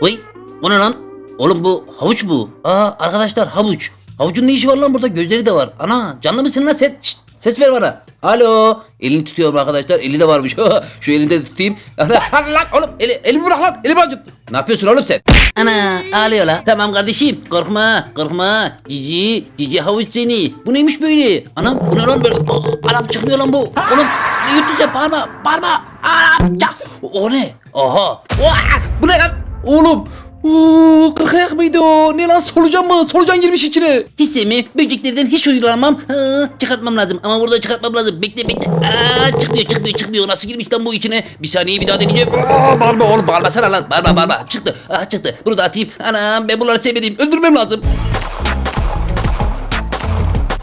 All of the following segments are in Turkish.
Vay bu ne lan? Oğlum bu havuç bu. Aa arkadaşlar havuç. Havucun ne işi var lan burada? Gözleri de var. Ana canlı mısın lan sen? Şşt, ses ver bana. Alo. Elini tutuyorum arkadaşlar. Eli de varmış. Şu elini de tutayım. lan oğlum eli, elimi bırak lan. Elimi bırak. Ne yapıyorsun oğlum sen? Ana ağlıyor la. Tamam kardeşim korkma korkma. Cici cici havuç seni. Bu neymiş böyle? Anam bu ne lan böyle? Anam çıkmıyor lan bu. Oğlum ne yuttun sen? Bağırma bağırma. Anam çak. O ne? Oha. Oha, bu ne lan? Oğlum. Uuu kırk ayak mıydı o? Ne lan solucan mı? Solucan girmiş içine. Hiç sevmem. Böceklerden hiç uygulamam. Hı, çıkartmam lazım ama burada çıkartmam lazım. Bekle bekle. Aa, çıkmıyor çıkmıyor çıkmıyor. Nasıl girmiş lan bu içine? Bir saniye bir daha deneyeceğim. Aa, bağırma oğlum bağırmasana lan. Bağırma bağırma. Çıktı. Aa, çıktı. Bunu da atayım. Anam ben bunları sevmedim. Öldürmem lazım.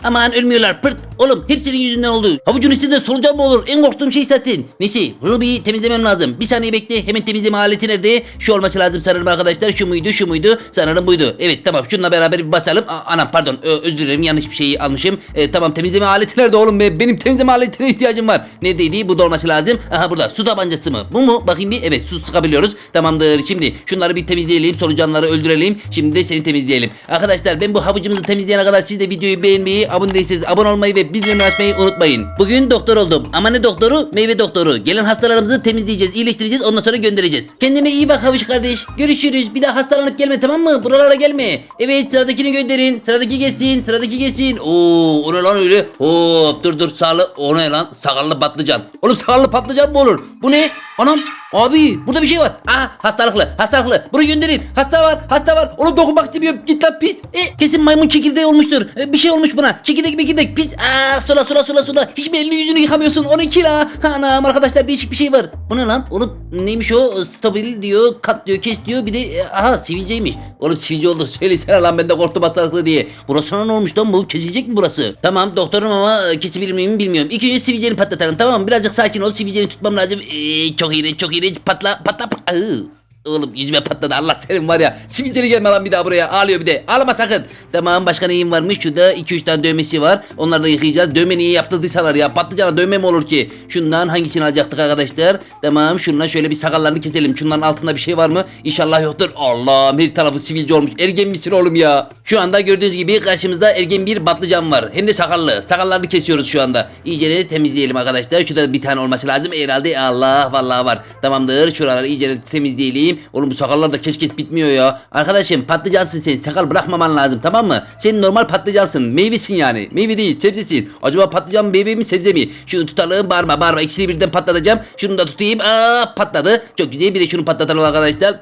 Aman ölmüyorlar pırt. Oğlum hepsinin yüzünden oldu. Havucun üstünde solucan mı olur? En korktuğum şey zaten. Neyse bir temizlemem lazım. Bir saniye bekle. Hemen temizleme aleti nerede? Şu olması lazım sanırım arkadaşlar. Şu muydu şu muydu? Sanırım buydu. Evet tamam şununla beraber bir basalım. Aa, anam pardon Ö- özür dilerim yanlış bir şeyi almışım. E, tamam temizleme aleti nerede oğlum? Be? Benim temizleme aletine ihtiyacım var. Neredeydi? Bu olması lazım. Aha burada. Su tabancası mı? Bu mu? Bakayım bir. Evet su sıkabiliyoruz. Tamamdır. Şimdi şunları bir temizleyelim. Solucanları öldürelim. Şimdi de seni temizleyelim. Arkadaşlar ben bu havucumuzu temizleyene kadar siz de videoyu beğenmeyi, abone değilseniz abone olmayı ve bildirimleri açmayı unutmayın. Bugün doktor oldum. Ama ne doktoru? Meyve doktoru. Gelen hastalarımızı temizleyeceğiz, iyileştireceğiz, ondan sonra göndereceğiz. Kendine iyi bak havuç kardeş. Görüşürüz. Bir daha hastalanıp gelme tamam mı? Buralara gelme. Evet sıradakini gönderin. Sıradaki geçsin, sıradaki geçsin. Oo, o ne lan öyle? Hop dur dur sağlı. O ne lan? Sakallı patlıcan. Oğlum sakallı patlıcan mı olur? Bu ne? Anam Abi burada bir şey var. Aa hastalıklı hastalıklı. Bunu gönderin. Hasta var hasta var. Onu dokunmak istemiyorum. Git lan pis. E, kesin maymun çekirdeği olmuştur. E, bir şey olmuş buna. Çekirdek mekirdek pis. Aa sula sula sula sula. Hiç mi elini yüzünü yıkamıyorsun? 12 la. Anam arkadaşlar değişik bir şey var. Bu ne lan? Oğlum neymiş o? Stabil diyor. Kat diyor. Kes diyor. Bir de e, aha sivilceymiş. Oğlum sivilce oldu. Söylesene lan ben de korktum hastalıklı diye. Burasına ne olmuş lan bu? Kesilecek mi burası? Tamam doktorum ama e, kesebilir miyim bilmiyorum. İlk önce sivilceni patlatalım tamam mı? Birazcık sakin ol. Sivilceni tutmam lazım. Ee, çok iğrenç çok iğrenç. Patla patla patla. Oğlum yüzüme patladı Allah senin var ya. Sivilceli gelme lan bir daha buraya. Ağlıyor bir de. Ağlama sakın. Tamam başka neyim varmış? Şurada 2-3 tane dövmesi var. Onları da yıkayacağız. Dövme niye yaptırdıysalar ya. Patlıcana dövme mi olur ki? Şundan hangisini alacaktık arkadaşlar? Tamam şundan şöyle bir sakallarını keselim. Şunların altında bir şey var mı? İnşallah yoktur. Allah'ım her tarafı sivilce olmuş. Ergen misin oğlum ya? Şu anda gördüğünüz gibi karşımızda ergen bir patlıcan var. Hem de sakallı. Sakallarını kesiyoruz şu anda. İyice temizleyelim arkadaşlar. Şurada bir tane olması lazım. Herhalde Allah vallahi var. Tamamdır. Şuraları iyice de temizleyelim. Oğlum bu sakallar da keş keş bitmiyor ya. Arkadaşım patlıcansın sen. Sakal bırakmaman lazım tamam mı? Sen normal patlıcansın. Meyvesin yani. Meyve değil sebzesin. Acaba patlıcan meyve mi sebze mi? Şunu tutalım bağırma bağırma. İkisini birden patlatacağım. Şunu da tutayım. Aa patladı. Çok güzel. Bir de şunu patlatalım arkadaşlar.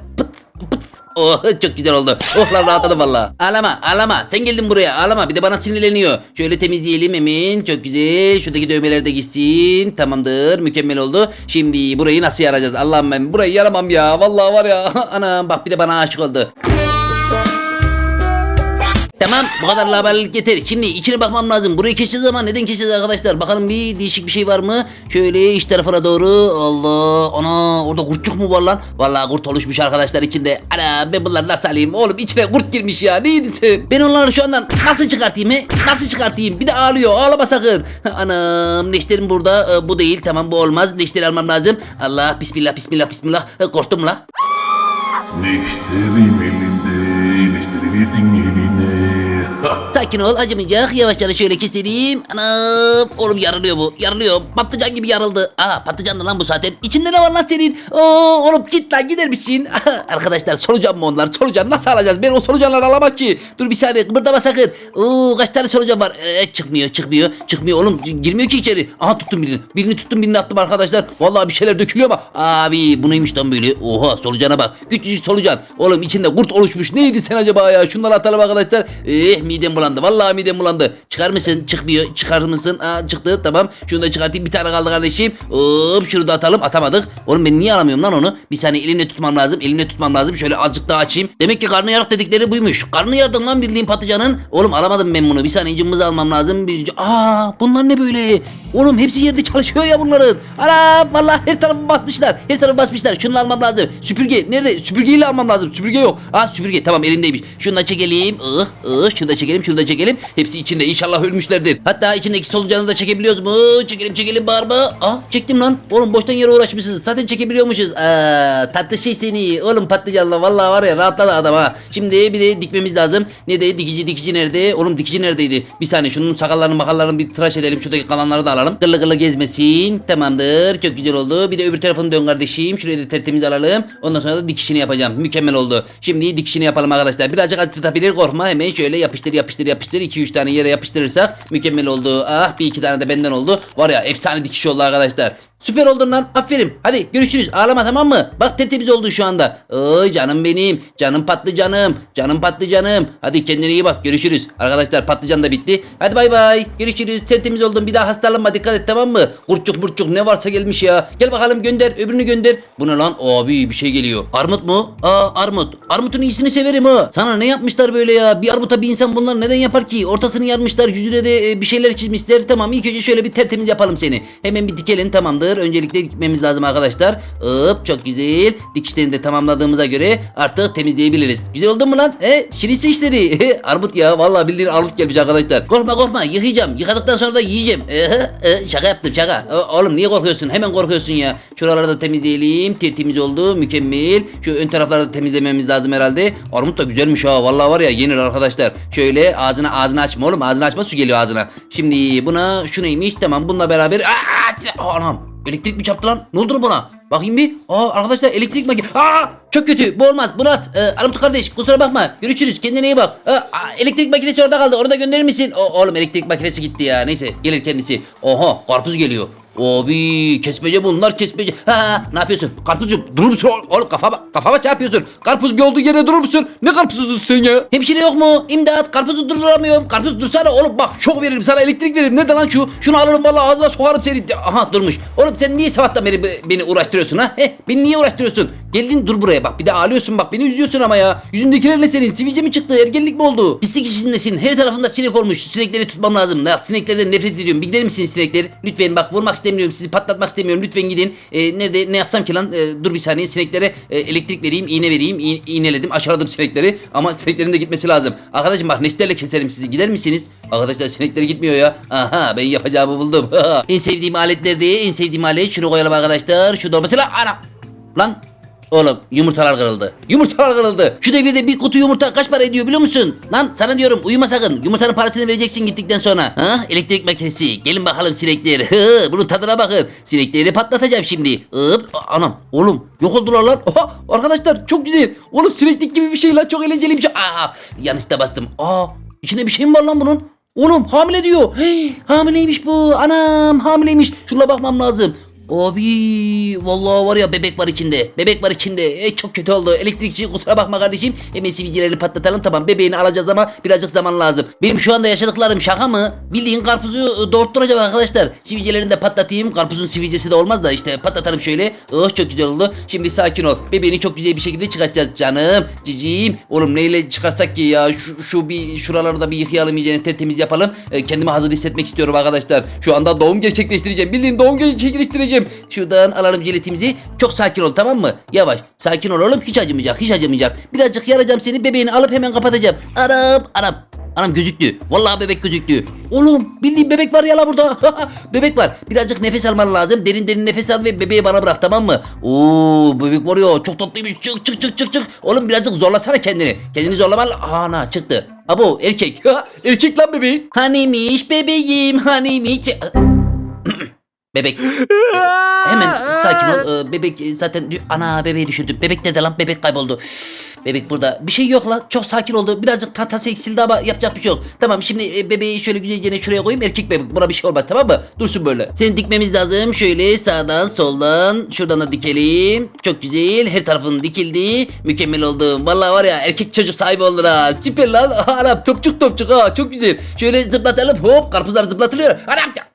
Oh çok güzel oldu. Oh lan rahatladım valla. Ağlama ağlama. Sen geldin buraya ağlama. Bir de bana sinirleniyor. Şöyle temizleyelim hemen. Çok güzel. Şuradaki dövmeler de gitsin. Tamamdır. Mükemmel oldu. Şimdi burayı nasıl yaracağız? Allah'ım ben burayı yaramam ya. Vallahi var ya. Anam bak bir de bana aşık oldu. Tamam bu kadar haberlik yeter. Şimdi içine bakmam lazım. Burayı keseceğiz ama neden keseceğiz arkadaşlar? Bakalım bir değişik bir şey var mı? Şöyle iç tarafına doğru. Allah ana orada kurtçuk mu var lan? Vallahi kurt oluşmuş arkadaşlar içinde. Ana ben bunları nasıl alayım? Oğlum içine kurt girmiş ya. Neydi sen? Ben onları şu andan nasıl çıkartayım he? Nasıl çıkartayım? Bir de ağlıyor. Ağlama sakın. Anam neşterim burada. Ee, bu değil. Tamam bu olmaz. Neşteri almam lazım. Allah bismillah bismillah bismillah. Ee, Korktum la. Neşterim elinde, neşteri verdin eline. Sakin ol acımayacak. Yavaşça şöyle keselim. Anam. Oğlum yarılıyor bu. Yarılıyor. Patlıcan gibi yarıldı. Aa patlıcan da lan bu zaten. İçinde ne var lan senin? Oo, oğlum git lan gider misin? Arkadaşlar solucan mı onlar? Solucan nasıl alacağız? Ben o solucanları alamam ki. Dur bir saniye kıpırdama sakın. Oo, kaç tane solucan var? Ee, çıkmıyor çıkmıyor. Çıkmıyor oğlum. Girmiyor ki içeri. Aha tuttum birini. Birini tuttum birini attım arkadaşlar. Vallahi bir şeyler dökülüyor ama. Abi bu neymiş lan böyle? Oha solucana bak. Küçücük solucan. Oğlum içinde kurt oluşmuş. Neydi sen acaba ya? Şunları atalım arkadaşlar. Eh midem bulandı. Vallahi midem bulandı. Çıkar mısın? Çıkmıyor. Çıkar mısın? Aa çıktı. Tamam. Şunu da çıkartayım. Bir tane kaldı kardeşim. Hop şunu da atalım. Atamadık. Oğlum ben niye alamıyorum lan onu? Bir saniye elimle tutmam lazım. Elimle tutmam lazım. Şöyle azıcık daha açayım. Demek ki karnı yarık dedikleri buymuş. Karnı yardım lan bildiğin patlıcanın. Oğlum alamadım ben bunu. Bir saniye cımbızı almam lazım. Bir... Aa bunlar ne böyle? Oğlum hepsi yerde çalışıyor ya bunların. Ana vallahi her tarafı basmışlar. Her tarafı basmışlar. Şunu almam lazım. Süpürge nerede? Süpürgeyle almam lazım. Süpürge yok. Aa süpürge tamam elimde yerindeymiş. Şunu da çekelim. Ih ih şunu da çekelim şunu da çekelim. Hepsi içinde inşallah ölmüşlerdir. Hatta içindeki solucanı da çekebiliyoruz mu? Çekelim çekelim bağırma. Ah çektim lan. Oğlum boştan yere uğraşmışsınız. Zaten çekebiliyormuşuz. Aa, tatlı şey seni. Oğlum patlıcanla vallahi var ya rahatladı adam ha. Şimdi bir de dikmemiz lazım. Nerede dikici dikici nerede? Oğlum dikici neredeydi? Bir saniye şunun sakallarını makallarını bir tıraş edelim. Şuradaki kalanları da alalım. Gırlı gırlı gezmesin. Tamamdır. Çok güzel oldu. Bir de öbür tarafını dön kardeşim. Şurayı da tertemiz alalım. Ondan sonra da dikişini yapacağım. Mükemmel oldu. Şimdi dikişini yapalım arkadaşlar. Birazcık acıtabilir korkma. Hemen şöyle yapıştır yapıştır yapıştır. 2-3 tane yere yapıştırırsak mükemmel oldu. Ah bir iki tane de benden oldu. Var ya efsane dikiş oldu arkadaşlar. Süper oldun lan. Aferin. Hadi görüşürüz. Ağlama tamam mı? Bak tertemiz oldu şu anda. Oy canım benim. Canım patlıcanım. Canım patlıcanım. Hadi kendine iyi bak. Görüşürüz. Arkadaşlar patlıcan da bitti. Hadi bay bay. Görüşürüz. Tertemiz oldun. Bir daha hastalanma. Dikkat et tamam mı? Kurtçuk burçuk ne varsa gelmiş ya. Gel bakalım gönder. Öbürünü gönder. Bu ne lan? Abi bir şey geliyor. Armut mu? Aa armut. Armutun iyisini severim ha. Sana ne yapmışlar böyle ya? Bir armuta bir insan bunlar neden yapar ki? Ortasını yarmışlar. Yüzüne de e, bir şeyler çizmişler. Tamam ilk önce şöyle bir tertemiz yapalım seni. Hemen bir dikelim tamamdır. Öncelikle dikmemiz lazım arkadaşlar. Hop çok güzel. Dikişlerini de tamamladığımıza göre artık temizleyebiliriz. Güzel oldu mu lan? He? Şirinse işleri. armut ya. Vallahi bildiğin armut gelmiş arkadaşlar. Korkma korkma. Yıkayacağım. Yıkadıktan sonra da yiyeceğim. Şaka yaptım şaka. Oğlum niye korkuyorsun? Hemen korkuyorsun ya. Şuraları da temizleyelim. Tertemiz oldu. Mükemmel. Şu ön tarafları da temizlememiz lazım herhalde. Armut da güzelmiş ha. Vallahi var ya yenir arkadaşlar. Şöyle ağzını ağzını açma oğlum. Ağzını açma su geliyor ağzına. Şimdi buna şu neymiş? Tamam bununla beraber. Aa, anam. Elektrik mi çarptı lan? Ne oldu buna? Bakayım bir. Aa arkadaşlar elektrik makine. Aa çok kötü. Bu olmaz. Murat. E, Armut kardeş kusura bakma. Görüşürüz. Kendine iyi bak. Aa, aa, elektrik makinesi orada kaldı. Onu da gönderir misin? O, oğlum elektrik makinesi gitti ya. Neyse gelir kendisi. Oha karpuz geliyor. Abi kesmece bunlar kesmece. Ha, ha ne yapıyorsun? Karpuzcum durur musun? oğlum? Kafama, kafama çarpıyorsun. Karpuz bir olduğu yere durur musun? Ne karpuzusun sen ya? Hemşire yok mu? İmdat karpuzu durduramıyorum. Karpuz dursana oğlum bak şok veririm sana elektrik veririm. Ne lan şu? Şunu alırım vallahi ağzına sokarım seni. Aha durmuş. Oğlum sen niye sabahtan beri be- beni uğraştırıyorsun ha? He? Beni niye uğraştırıyorsun? Geldin dur buraya bak bir de ağlıyorsun bak beni üzüyorsun ama ya. Yüzündekiler ne senin? Sivilce mi çıktı? Ergenlik mi oldu? Pislik içindesin. Her tarafında sinek olmuş. Sinekleri tutmam lazım. Ya sineklerden nefret ediyorum. Bir gider misiniz sinekler? Lütfen bak vurmak istemiyorum. Sizi patlatmak istemiyorum. Lütfen gidin. Ee, nerede ne yapsam ki lan? Ee, dur bir saniye sineklere e, elektrik vereyim. iğne vereyim. İğ- iğneledim. Aşağıladım sinekleri. Ama sineklerin de gitmesi lazım. Arkadaşım bak neşterle keserim sizi. Gider misiniz? Arkadaşlar sinekleri gitmiyor ya. Aha ben yapacağımı buldum. en sevdiğim aletlerde en sevdiğim alet. Şunu koyalım arkadaşlar. Şu da mesela ana. Lan Oğlum yumurtalar kırıldı. Yumurtalar kırıldı. Şu devirde bir kutu yumurta kaç para ediyor biliyor musun? Lan sana diyorum uyuma sakın. Yumurtanın parasını vereceksin gittikten sonra. Ha? Elektrik makinesi. Gelin bakalım sinekler. Hı, Bunun tadına bakın. Sinekleri patlatacağım şimdi. Hop. Anam. Oğlum yok oldular lan. Oha, arkadaşlar çok güzel. Oğlum sineklik gibi bir şey lan. Çok eğlenceli bir şey. Aa, yanlışta bastım. Aa, içinde bir şey mi var lan bunun? Oğlum hamile diyor. Hey, hamileymiş bu. Anam hamileymiş. Şuna bakmam lazım. Abi vallahi var ya bebek var içinde. Bebek var içinde. E, çok kötü oldu. Elektrikçi kusura bakma kardeşim. Hemen sivilceleri patlatalım. Tamam bebeğini alacağız ama birazcık zaman lazım. Benim şu anda yaşadıklarım şaka mı? Bildiğin karpuzu e, doğurtturacağım arkadaşlar. Sivilcelerini de patlatayım. Karpuzun sivilcesi de olmaz da işte patlatalım şöyle. Oh çok güzel oldu. Şimdi sakin ol. Bebeğini çok güzel bir şekilde çıkartacağız canım. Cicim. Oğlum neyle çıkarsak ki ya? Şu, şu bir şuraları da bir yıkayalım iyice tertemiz yapalım. E, kendimi hazır hissetmek istiyorum arkadaşlar. Şu anda doğum gerçekleştireceğim. Bildiğin doğum gerçekleştireceğim. Şuradan alalım jiletimizi. Çok sakin ol tamam mı? Yavaş. Sakin ol oğlum. Hiç acımayacak. Hiç acımayacak. Birazcık yaracağım seni. Bebeğini alıp hemen kapatacağım. Anam. Anam. Anam gözüktü. Vallahi bebek gözüktü. Oğlum bildiğin bebek var ya burada. bebek var. Birazcık nefes alman lazım. Derin derin nefes al ve bebeği bana bırak tamam mı? Oo bebek var ya çok tatlıymış. Çık çık çık çık çık. Oğlum birazcık zorlasana kendini. Kendini zorlaman. Ana çıktı. Abo erkek. erkek lan bebeğin. Haniymiş bebeğim haniymiş. Bebek. Hemen sakin ol. Ee, Bebek e, zaten ana bebeği düşürdüm. Bebek nerede lan? Bebek kayboldu. Bebek burada. Bir şey yok lan. Çok sakin oldu. Birazcık tatası eksildi ama yapacak bir şey yok. Tamam şimdi e, bebeği şöyle güzelce şuraya koyayım. Erkek bebek. Buna bir şey olmaz tamam mı? Dursun böyle. Seni dikmemiz lazım. Şöyle sağdan soldan. Şuradan da dikelim. Çok güzel. Her tarafın dikildi. Mükemmel oldum. Vallahi var ya erkek çocuk sahibi oldun ha. Süper lan. Anam topçuk topçuk ha. Çok güzel. Şöyle zıplatalım. Hop karpuzlar zıplatılıyor. Anam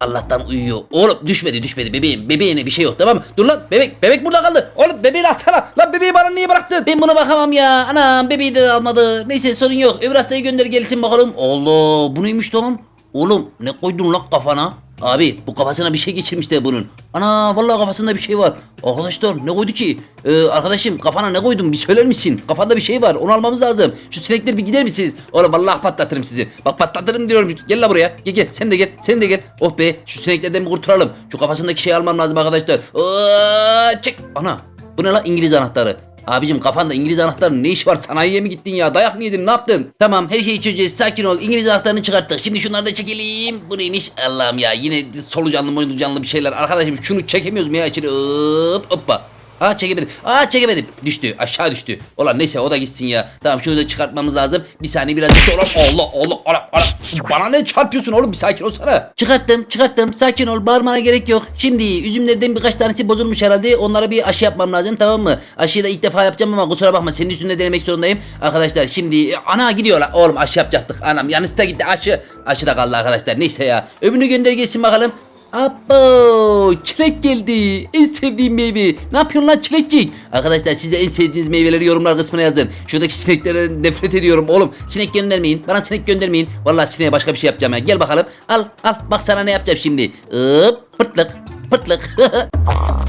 Allah'tan uyuyor. Oğlum düşmedi düşmedi bebeğim. Bebeğine bir şey yok tamam mı? Dur lan bebek. Bebek burada kaldı. Oğlum bebeğini alsana. Lan bebeği bana niye bıraktın? Ben buna bakamam ya. Anam bebeği de almadı. Neyse sorun yok. Öbür hastayı gönder gelsin bakalım. Allah bu neymiş lan? Oğlum ne koydun lan kafana? Abi bu kafasına bir şey geçirmiş de bunun. Ana vallahi kafasında bir şey var. Arkadaşlar ne koydu ki? Ee, arkadaşım kafana ne koydun bir söyler misin? Kafanda bir şey var onu almamız lazım. Şu sinekler bir gider misiniz? Oğlum vallahi patlatırım sizi. Bak patlatırım diyorum. Gel la buraya. Gel gel sen de gel. Sen de gel. Oh be şu sineklerden bir kurtulalım. Şu kafasındaki şeyi almam lazım arkadaşlar. Aa, çık. Ana bu ne la İngiliz anahtarı. Abicim kafanda İngiliz anahtarının ne iş var? Sanayiye mi gittin ya? Dayak mı yedin? Ne yaptın? Tamam her şeyi çözeceğiz. Sakin ol. İngiliz anahtarını çıkarttık. Şimdi şunları da çekelim. Bu neymiş? Allah'ım ya yine solucanlı molucanlı bir şeyler. Arkadaşım şunu çekemiyoruz mu ya içeri? Hop hoppa. Aa çekemedim. Aa çekemedim. Düştü. Aşağı düştü. Ulan neyse o da gitsin ya. Tamam şunu da çıkartmamız lazım. Bir saniye biraz dur. Allah Allah Allah Allah. Bana ne çarpıyorsun oğlum? Bir sakin olsana. Çıkarttım çıkarttım. Sakin ol. Bağırmana gerek yok. Şimdi üzümlerden birkaç tanesi bozulmuş herhalde. Onlara bir aşı yapmam lazım tamam mı? Aşıyı da ilk defa yapacağım ama kusura bakma. Senin üstünde denemek zorundayım. Arkadaşlar şimdi e, ana gidiyor la. Oğlum aşı yapacaktık. Anam yanlışta gitti aşı. Aşı da kaldı arkadaşlar. Neyse ya. Öbürünü gönder gelsin bakalım. Abo çilek geldi. En sevdiğim meyve. Ne yapıyorsun lan çilekcik? Arkadaşlar siz de en sevdiğiniz meyveleri yorumlar kısmına yazın. Şuradaki sineklere nefret ediyorum oğlum. Sinek göndermeyin. Bana sinek göndermeyin. Vallahi sineğe başka bir şey yapacağım ya. Gel bakalım. Al al bak sana ne yapacağım şimdi. Hop pırtlık pırtlık.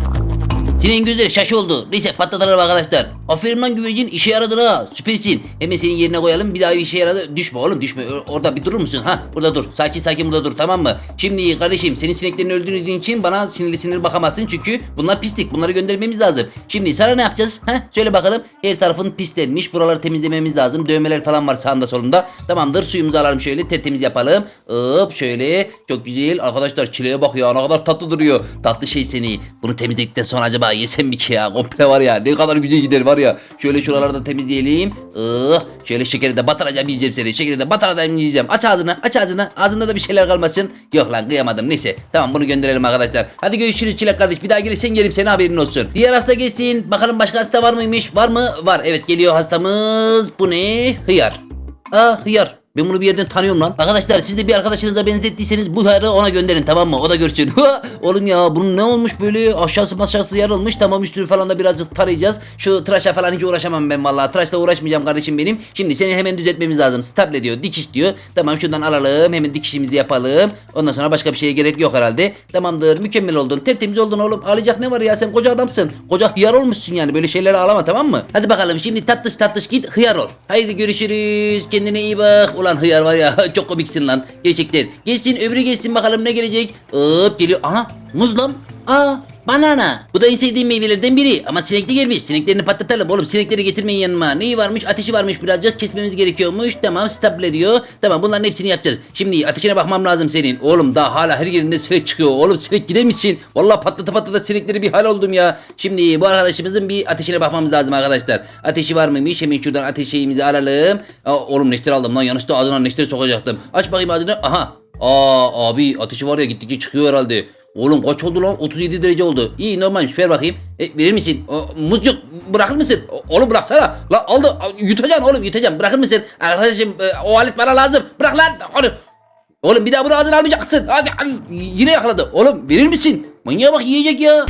Sineğin gözleri şaş oldu. Neyse patlatalım arkadaşlar. Aferin lan güvercin işe yaradı ha. Süpersin. Hemen senin yerine koyalım. Bir daha bir işe yaradı. Düşme oğlum düşme. Orada bir durur musun? Ha burada dur. Sakin sakin burada dur tamam mı? Şimdi kardeşim senin sineklerini öldürdüğün için bana sinirli sinirli bakamazsın. Çünkü bunlar pislik. Bunları göndermemiz lazım. Şimdi sana ne yapacağız? Ha söyle bakalım. Her tarafın pislenmiş. Buraları temizlememiz lazım. Dövmeler falan var sağında solunda. Tamamdır. Suyumuzu alalım şöyle. Tertemiz yapalım. Hop şöyle. Çok güzel. Arkadaşlar çileğe bak ya. Ne kadar tatlı duruyor. Tatlı şey seni. Bunu temizledikten sonra acaba yesem mi ki ya? Komple var ya. Ne kadar güzel gider var ya. Şöyle şuraları da temizleyelim. Ih, şöyle şekeri de batıracağım yiyeceğim seni. Şekeri de batıracağım yiyeceğim. Aç ağzını. Aç ağzını. Ağzında da bir şeyler kalmasın. Yok lan kıyamadım. Neyse. Tamam bunu gönderelim arkadaşlar. Hadi görüşürüz Çilek kardeş. Bir daha gelirsen gelip senin haberin olsun. Diğer hasta gelsin. Bakalım başka hasta var mıymış? Var mı? Var. Evet geliyor hastamız. Bu ne? Hıyar. Aa hıyar. Ben bunu bir yerden tanıyorum lan. Arkadaşlar siz de bir arkadaşınıza benzettiyseniz bu hıyarı ona gönderin tamam mı? O da görsün. Oğlum ya bunun ne olmuş böyle aşağısı maşağısı yarılmış. Tamam üstünü falan da birazcık tarayacağız. Şu tıraşa falan hiç uğraşamam ben vallahi. Tıraşla uğraşmayacağım kardeşim benim. Şimdi seni hemen düzeltmemiz lazım. Stable diyor. Dikiş diyor. Tamam şuradan alalım. Hemen dikişimizi yapalım. Ondan sonra başka bir şeye gerek yok herhalde. Tamamdır. Mükemmel oldun. Tertemiz oldun oğlum. Ağlayacak ne var ya? Sen koca adamsın. Koca hıyar olmuşsun yani. Böyle şeyleri ağlama tamam mı? Hadi bakalım şimdi tatlış tatlış git hıyar ol. Haydi görüşürüz. Kendine iyi bak. Ulan hıyar var ya. Çok komiksin lan. Gerçekten. Gelsin öbürü gelsin bakalım ne gelecek. Hop geliyor. Ana muz lan. Aa Banana. Bu da en sevdiğim meyvelerden biri. Ama sinekli gelmiş. Sineklerini patlatalım oğlum. Sinekleri getirmeyin yanıma. Neyi varmış? Ateşi varmış birazcık. Kesmemiz gerekiyormuş. Tamam stable diyor. Tamam bunların hepsini yapacağız. Şimdi ateşine bakmam lazım senin. Oğlum daha hala her yerinde sinek çıkıyor. Oğlum sinek gider misin? Vallahi patlata patlata sinekleri bir hal oldum ya. Şimdi bu arkadaşımızın bir ateşine bakmamız lazım arkadaşlar. Ateşi var mıymış? Hemen şuradan ateş şeyimizi alalım. Aa, oğlum neşter aldım lan. Yanlışlıkla ağzına neşter sokacaktım. Aç bakayım ağzını. Aha. Aa abi ateşi var ya gittikçe çıkıyor herhalde. Oğlum kaç oldu lan? 37 derece oldu. İyi normalmiş ver bakayım. E, verir misin? O, muzcuk bırakır mısın? O- oğlum bıraksana. Lan aldı. Yutacaksın oğlum yutacaksın. Bırakır mısın? Arkadaşım e, o alet bana lazım. Bırak lan. Oğlum. Oğlum bir daha bunu ağzına almayacaksın. Hadi al. Yine yakaladı. Oğlum verir misin? Manyağa bak yiyecek ya.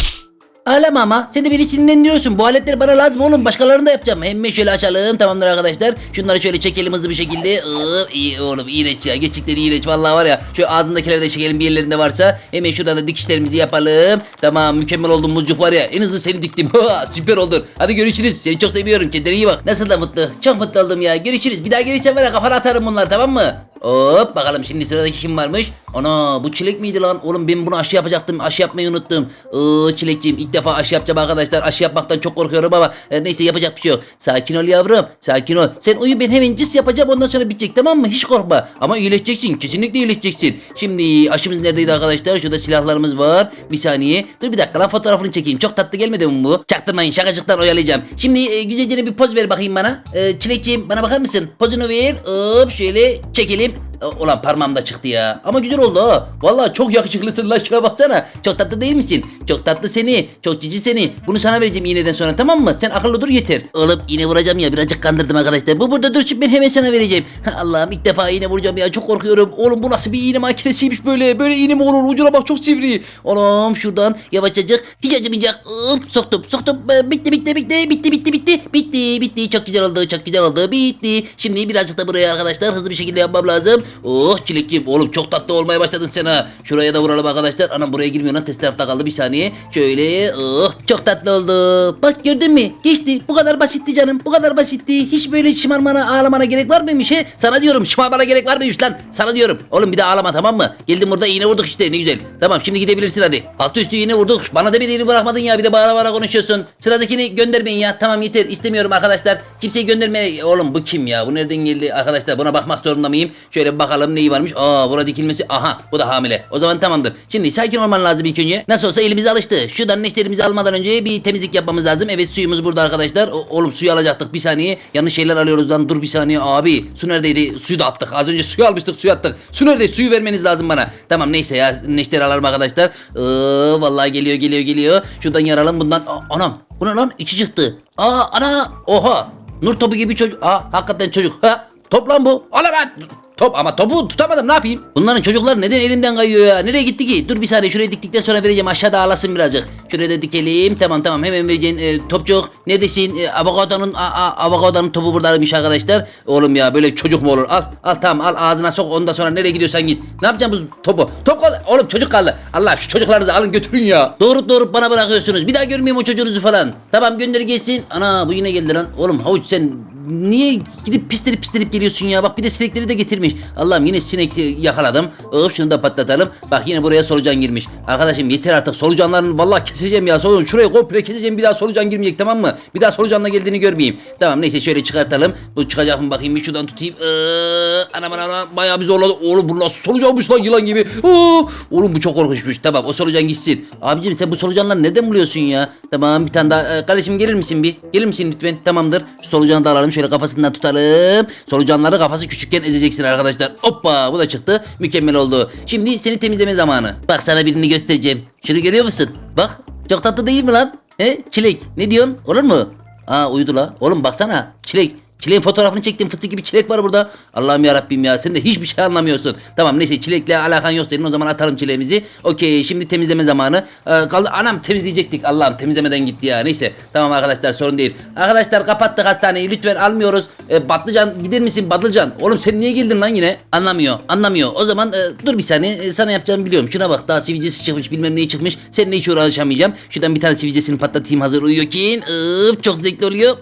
Ağlama ama sen de beni sinirlendiriyorsun. Bu aletler bana lazım oğlum. Başkalarını da yapacağım. Hemen şöyle açalım. Tamamdır arkadaşlar. Şunları şöyle çekelim hızlı bir şekilde. Iı, iyi oğlum iğrenç ya. Gerçekten iğrenç. Vallahi var ya. Şu ağzındakileri de çekelim bir yerlerinde varsa. Hemen şuradan da dikişlerimizi yapalım. Tamam mükemmel oldun muzcuk var ya. En hızlı seni diktim. Süper oldun. Hadi görüşürüz. Seni çok seviyorum. Kendine iyi bak. Nasıl da mutlu. Çok mutlu oldum ya. Görüşürüz. Bir daha gelirsen ya kafana atarım bunlar tamam mı? Hop bakalım şimdi sıradaki kim varmış? Ana bu çilek miydi lan? Oğlum ben bunu aşı yapacaktım. Aşı yapmayı unuttum. Iıı çilekciğim ilk defa aşı yapacağım arkadaşlar. Aşı yapmaktan çok korkuyorum ama e, neyse yapacak bir şey yok. Sakin ol yavrum. Sakin ol. Sen uyu ben hemen cis yapacağım ondan sonra bitecek tamam mı? Hiç korkma. Ama iyileşeceksin. Kesinlikle iyileşeceksin. Şimdi aşımız neredeydi arkadaşlar? Şurada silahlarımız var. Bir saniye. Dur bir dakika lan fotoğrafını çekeyim. Çok tatlı gelmedi mi bu? Çaktırmayın şakacıktan oyalayacağım. Şimdi e, güzelce bir poz ver bakayım bana. E, çilekciğim bana bakar mısın? Pozunu ver. Hop şöyle çekelim. Benim Ulan parmağım da çıktı ya. Ama güzel oldu ha. Vallahi çok yakışıklısın lan şuna baksana. Çok tatlı değil misin? Çok tatlı seni. Çok cici seni. Bunu sana vereceğim iğneden sonra tamam mı? Sen akıllı dur yeter. Oğlum iğne vuracağım ya birazcık kandırdım arkadaşlar. Bu burada dursun ben hemen sana vereceğim. Allah'ım ilk defa iğne vuracağım ya çok korkuyorum. Oğlum bu nasıl bir iğne makinesiymiş böyle. Böyle iğne mi olur? Ucuna bak çok sivri. Oğlum şuradan yavaşçacık. Hiç acımayacak. Hop, soktum soktum. Ee, Bitti bitti bitti. Bitti bitti bitti. Bitti bitti. Çok güzel oldu çok güzel oldu. Bitti. Şimdi birazcık da buraya arkadaşlar hızlı bir şekilde yapmam lazım. Oh çilekciğim oğlum çok tatlı olmaya başladın sen ha. Şuraya da vuralım arkadaşlar. Anam buraya girmiyor lan test tarafta kaldı bir saniye. Şöyle oh çok tatlı oldu. Bak gördün mü? Geçti. Bu kadar basitti canım. Bu kadar basitti. Hiç böyle şımarmana ağlamana gerek var mıymış he? Sana diyorum şımarmana gerek var mıymış lan? Sana diyorum. Oğlum bir daha ağlama tamam mı? Geldim burada iğne vurduk işte ne güzel. Tamam şimdi gidebilirsin hadi. Altı üstü iğne vurduk. Bana demediğini bırakmadın ya bir de bağıra bağıra konuşuyorsun. Sıradakini göndermeyin ya. Tamam yeter istemiyorum arkadaşlar. Kimseyi gönderme. Oğlum bu kim ya? Bu nereden geldi arkadaşlar? Buna bakmak zorunda mıyım? Şöyle bir bakalım neyi varmış. Aa buna dikilmesi. Aha bu da hamile. O zaman tamamdır. Şimdi sakin olman lazım ilk önce. Nasıl olsa elimize alıştı. Şuradan neşterimizi almadan önce bir temizlik yapmamız lazım. Evet suyumuz burada arkadaşlar. O- oğlum suyu alacaktık bir saniye. Yanlış şeyler alıyoruz lan. Dur bir saniye abi. Su neredeydi? Suyu da attık. Az önce suyu almıştık suyu attık. Su nerede? Suyu vermeniz lazım bana. Tamam neyse ya neşteri alalım arkadaşlar. Ee, vallahi geliyor geliyor geliyor. Şuradan yaralım bundan. Aa, anam. Bu ne lan? İçi çıktı. Aa ana. Oha. Nur topu gibi çocuk. Aa hakikaten çocuk. Ha. Top lan bu. Ola ben. Top ama topu tutamadım ne yapayım? Bunların çocuklar neden elimden kayıyor ya? Nereye gitti ki? Dur bir saniye şuraya diktikten sonra vereceğim aşağıda ağlasın birazcık. Şuraya da dikelim. Tamam tamam hemen vereceğin e, topçuk. Neredesin? E, avokadonun a, a, avokadonun topu buradaymış arkadaşlar. Oğlum ya böyle çocuk mu olur? Al al tamam al ağzına sok ondan sonra nereye gidiyorsan git. Ne yapacağım bu topu? Top kaldı. Oğlum çocuk kaldı. Allah şu çocuklarınızı alın götürün ya. Doğrup doğrup bana bırakıyorsunuz. Bir daha görmeyeyim o çocuğunuzu falan. Tamam gönder geçsin. Ana bu yine geldi lan. Oğlum havuç sen Niye gidip pislenip pislenip geliyorsun ya? Bak bir de sinekleri de getirmiş. Allah'ım yine sinek yakaladım. Öf şunu da patlatalım. Bak yine buraya solucan girmiş. Arkadaşım yeter artık solucanların vallahi keseceğim ya. Solucan şuraya komple keseceğim. Bir daha solucan girmeyecek tamam mı? Bir daha solucanla geldiğini görmeyeyim. Tamam neyse şöyle çıkartalım. Bu çıkacak mı bakayım bir şuradan tutayım. Ee, anam anam bayağı bir zorladı. Oğlum bu nasıl solucanmış lan yılan gibi. Oo, oğlum bu çok korkunçmuş. Tamam o solucan gitsin. Abicim sen bu solucanları nereden buluyorsun ya? Tamam bir tane daha. Ee, kardeşim gelir misin bir? Gelir misin lütfen? Tamamdır. Şu solucanı da alalım. Şöyle kafasından tutalım. Solucanları kafası küçükken ezeceksin arkadaşlar. Hoppa bu da çıktı. Mükemmel oldu. Şimdi seni temizleme zamanı. Bak sana birini göstereceğim. Şunu görüyor musun? Bak. Çok tatlı değil mi lan? He? Çilek. Ne diyorsun? Olur mu? Aa uyudu la. Oğlum baksana. Çilek. Çileğin fotoğrafını çektim. Fıstık gibi çilek var burada. Allah'ım ya Rabbim ya. Sen de hiçbir şey anlamıyorsun. Tamam neyse çilekle alakan yok senin. O zaman atalım çileğimizi. Okey şimdi temizleme zamanı. Ee, kaldı anam temizleyecektik. Allah'ım temizlemeden gitti ya. Neyse tamam arkadaşlar sorun değil. Arkadaşlar kapattık hastaneyi. Lütfen almıyoruz. Ee, Batlıcan gider misin Batlıcan? Oğlum sen niye geldin lan yine? Anlamıyor. Anlamıyor. O zaman e, dur bir saniye. E, sana yapacağımı biliyorum. Şuna bak daha sivilcesi çıkmış bilmem neyi çıkmış. Seninle hiç uğraşamayacağım. Şuradan bir tane sivilcesini patlatayım hazır uyuyorken. Öp, çok zevkli oluyor.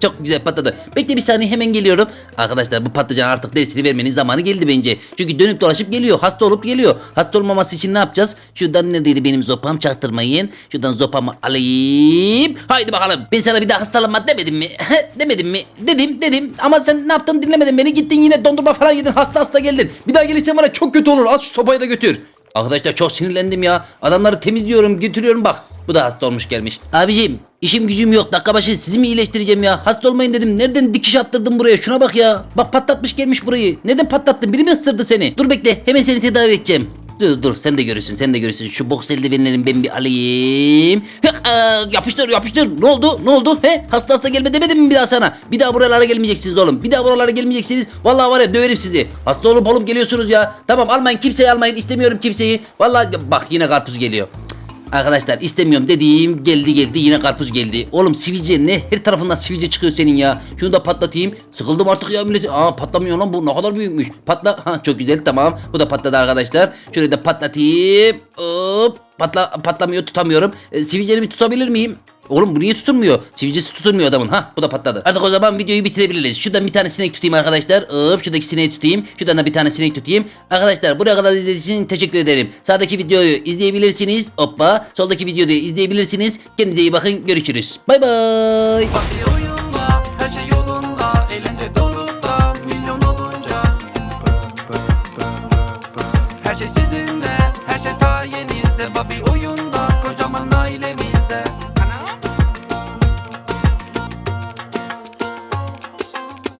Çok güzel patladı. Bekle bir saniye hemen geliyorum. Arkadaşlar bu patlıcan artık dersini vermenin zamanı geldi bence. Çünkü dönüp dolaşıp geliyor. Hasta olup geliyor. Hasta olmaması için ne yapacağız? Şuradan neredeydi benim zopam çaktırmayın. Şuradan zopamı alayım. Haydi bakalım. Ben sana bir daha hastalanma demedim mi? demedim mi? Dedim dedim. Ama sen ne yaptın dinlemedin beni. Gittin yine dondurma falan yedin. Hasta hasta geldin. Bir daha gelirsen bana çok kötü olur. Al şu sopayı da götür. Arkadaşlar çok sinirlendim ya. Adamları temizliyorum, götürüyorum bak. Bu da hasta olmuş gelmiş. Abicim işim gücüm yok. Dakika başı sizi mi iyileştireceğim ya? Hasta olmayın dedim. Nereden dikiş attırdın buraya? Şuna bak ya. Bak patlatmış gelmiş burayı. Nereden patlattın? Biri mi ısırdı seni? Dur bekle. Hemen seni tedavi edeceğim. Dur dur sen de görürsün sen de görürsün. Şu boks eldivenlerini ben bir alayım. Aa, yapıştır yapıştır. Ne oldu? Ne oldu? He? Hasta hasta gelme demedim mi bir daha sana? Bir daha buralara gelmeyeceksiniz oğlum. Bir daha buralara gelmeyeceksiniz. Vallahi var ya döverim sizi. Hasta olup olup geliyorsunuz ya. Tamam almayın kimseyi almayın. İstemiyorum kimseyi. Vallahi bak yine karpuz geliyor. Arkadaşlar istemiyorum dediğim geldi geldi yine karpuz geldi. Oğlum sivilce ne her tarafından sivilce çıkıyor senin ya. Şunu da patlatayım. Sıkıldım artık ya millet. Aa patlamıyor lan bu ne kadar büyükmüş. Patla. Ha çok güzel tamam. Bu da patladı arkadaşlar. Şöyle de patlatayım. Hop. Patla patlamıyor tutamıyorum. E, sivilcelerimi tutabilir miyim? Oğlum bu niye tutulmuyor? Sivilcesi tutulmuyor adamın. Ha bu da patladı. Artık o zaman videoyu bitirebiliriz. Şuradan bir tane sinek tutayım arkadaşlar. Hop şuradaki sineği tutayım. Şuradan da bir tane sinek tutayım. Arkadaşlar buraya kadar izlediğiniz için teşekkür ederim. Sağdaki videoyu izleyebilirsiniz. Hoppa. Soldaki videoyu izleyebilirsiniz. Kendinize iyi bakın. Görüşürüz. Bay bay.